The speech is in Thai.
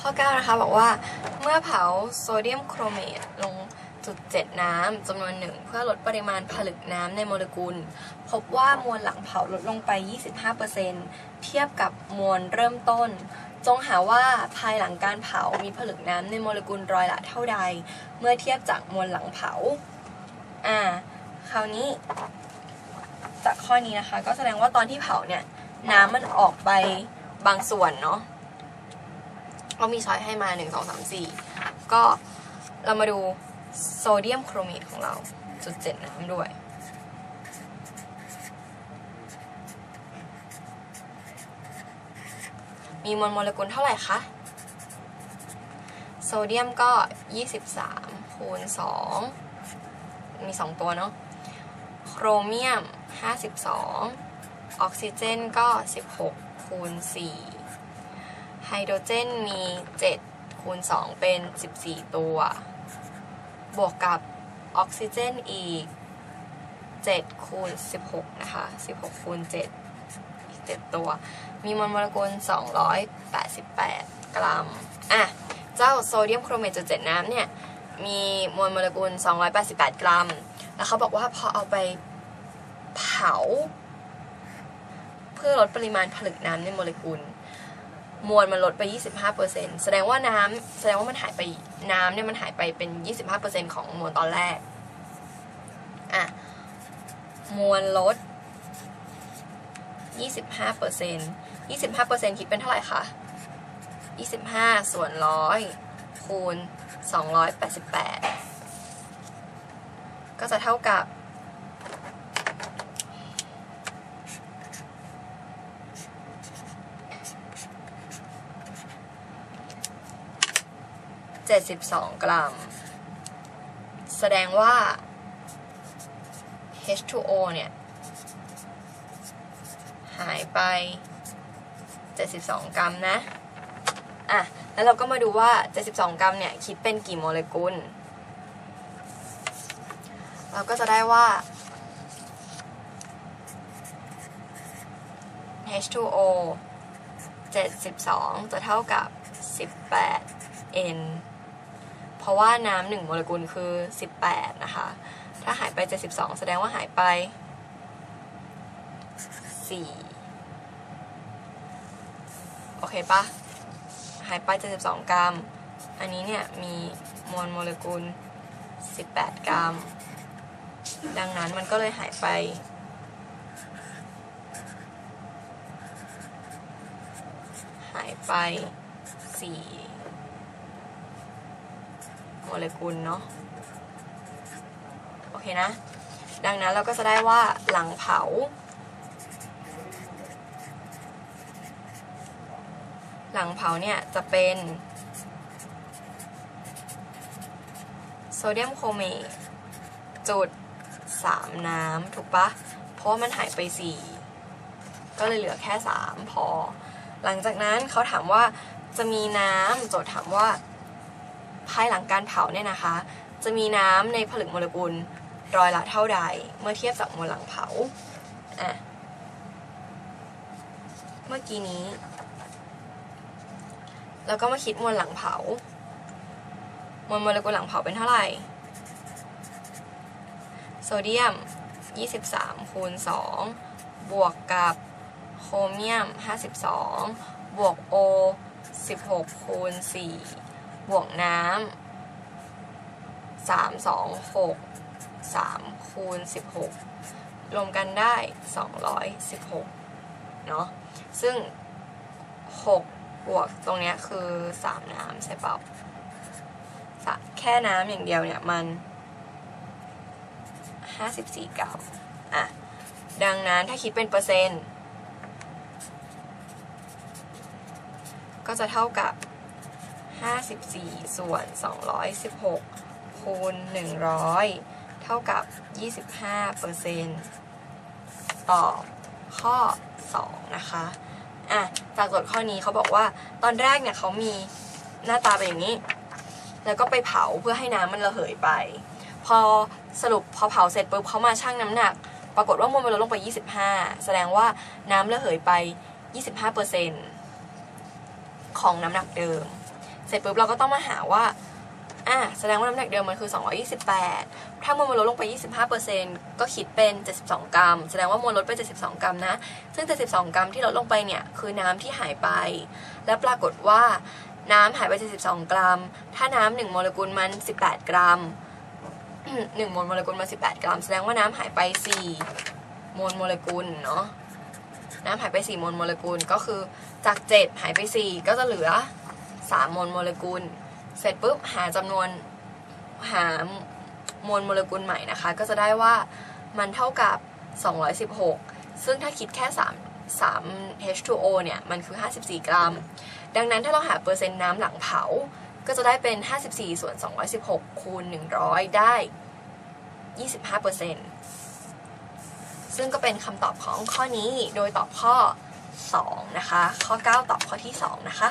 ข้อ 9 นะคะบอกว่าเมื่อเผาโซเดียมโครเมตลงจุดเจ็ดน้ำจำนวนหนึ่งเพื่อลดปริมาณผลึกน้ำในโมเลกุล พบว่ามวลหลังเผาลดลงไป 25%เทียบกับมวลเริ่มต้น จงหาว่าภายหลังการเผามีผลึกน้ำในโมเลกุลรอยละเท่าใด เมื่อเทียบจากมวลหลังเผา อ่า คราวนี้ จากข้อนี้นะคะ ก็แสดงว่าตอนที่เผาเนี่ย น้ำมันออกไปบางส่วนเนาะ ก็มีช้อยให้มา 1 2 3 4 ก็เรามาดูโซเดียมโครเมตของเราจุดเจ็ดน้ำด้วย มีมวลโมเลกุลเท่าไหร่คะ โซเดียมก็ 23 คูณ 2 มี 2 ตัวเนาะ โครเมียม 52 ออกซิเจนก็ 16 คูณ 4 ไฮโดรเจนมี7คูณ2เป็น 14 ตัว บวกกับออกซิเจนอีก7คูณ16 นะคะ 16คูณ7อีก 7 ตัว มีมวลโมเลกุล 288 กรัม อะ เจ้าโซเดียมโครเมตจุดเจ็ดน้ำเนี่ย มีมวลโมเลกุล 288 กรัม แล้วเขาบอกว่าพอเอาไปเผา เพื่อลดปริมาณผลึกน้ำในโมเลกุล มวลมันลดไป 25%แสดงว่าน้ำแสดงว่ามันหายไปน้ำเนี่ยมันหายไปเป็น 25%ของมวลตอนแรก อะ มวลลด 25% 25%คิดเป็นเท่าไหร่คะ25 ส่วนร้อยคูณ 288 ก็จะเท่ากับ 72 กรัม แสดงว่า H2O เนี่ย หายไป 72 กรัมนะ อะ แล้วเราก็มาดูว่า 72 กรัมเนี่ย คิดเป็นกี่โมเลกุล เราก็จะได้ว่า H2O 72 จะเท่ากับ 18 N ราะว่าน้ำหนึ่งโมเลกุลคือ 18 นะคะ ถ้าหายไป 72 แสดงว่าหายไป 4 โอเคปะหายไป 72 กรัม อันนี้เนี่ย มีมวลโมเลกุล 18 กรัม ดังนั้นมันก็เลยหายไปหายไป 4 โมเลกุลเนาะโอเคนะ ดังนั้นเราก็จะได้ว่าหลังเผา หลังเผาเนี่ยจะเป็นโซเดียมโครเมตจุด 3 น้ำถูกปะ เพราะมันหายไป 4 ก็เลยเหลือแค่ 3 พอ หลังจากนั้นเขาถามว่าจะมีน้ำโจทย์ถามว่า ภายหลังการเผาเนี่ยนะคะ จะมีน้ำในผลึกโมเลกุลร้อยละเท่าใด เมื่อเทียบจากมวลหลังเผาอะเมื่อกี้นี้ แล้วก็มาคิดมวลหลังเผามวลโมเลกุลหลังเผาเป็นเท่าไหร่ โซเดียม 23 คูณ 2 บวกกับโครเมียม 52 บวกโอ16 คูณ 4 บวกน้ำ3 2 6 3คูณ16รวมกันได้216เนาะซึ่ง6บวกตรงเนี้ยคือ3น้ำใช่เปล่าแค่น้ำอย่างเดียวเนี่ยมัน54กรัมอะ ดังนั้นถ้าคิดเป็นเปอร์เซ็นต์ ก็จะเท่ากับ 54 ส่วน 216 คูณ 100 เท่ากับ 25เปอร์เซ็นต์ตอบข้อ 2 นะคะ อะ จากโจทย์ข้อนี้เขาบอกว่าตอนแรกเนี่ยเขามีหน้าตาเป็นอย่างนี้ แล้วก็ไปเผาเพื่อให้น้ำมันระเหยไป พอสรุปพอเผาเสร็จปุ๊บเขามาชั่งน้ำหนัก ปรากฏว่ามวลมันลดลงไป 25 แสดงว่าน้ำระเหยไป 25%ของน้ำหนักเดิม เสร็จปุ๊บเราก็ต้องมาหาว่าอะแสดงว่าน้ำหนักเดิมมันคือ 228 ถ้ามวลมันลดลงไป 25%ก็คิดเป็น 72 กรัม แสดงว่ามวลลดไป 72 กรัมนะ ซึ่ง 72 กรัมที่ลดลงไปเนี่ยคือน้ำที่หายไป และปรากฏว่าน้ำหายไป 72 กรัม ถ้าน้ำหนึ่งโมเลกุลมัน 18 กรัมหนึ่งมวลโมเลกุลมา 18 กรัม แสดงว่าน้ำหายไป4มวลโมเลกุลเนาะน้ำหายไป4มวลโมเลกุลก็คือจาก 7 หายไป 4 ก็จะเหลือ 3มวลโมเลกุล เสร็จปุ๊บหาจำนวนหามวลโมเลกุลใหม่นะคะ ก็จะได้ว่ามันเท่ากับ 216 ซึ่งถ้าคิดแค่ 3 3 H2O เนี่ย มันคือ 54 กรัม ดังนั้นถ้าเราหาเปอร์เซ็นต์น้ำหลังเผา ก็จะได้เป็น 54 ส่วน 216 คูณ 100 ได้ 25เปอร์เซ็นต์ซึ่งก็เป็นคำตอบของข้อนี้ โดยตอบข้อ 2 นะคะ ข้อ 9 ตอบข้อที่ 2 นะคะ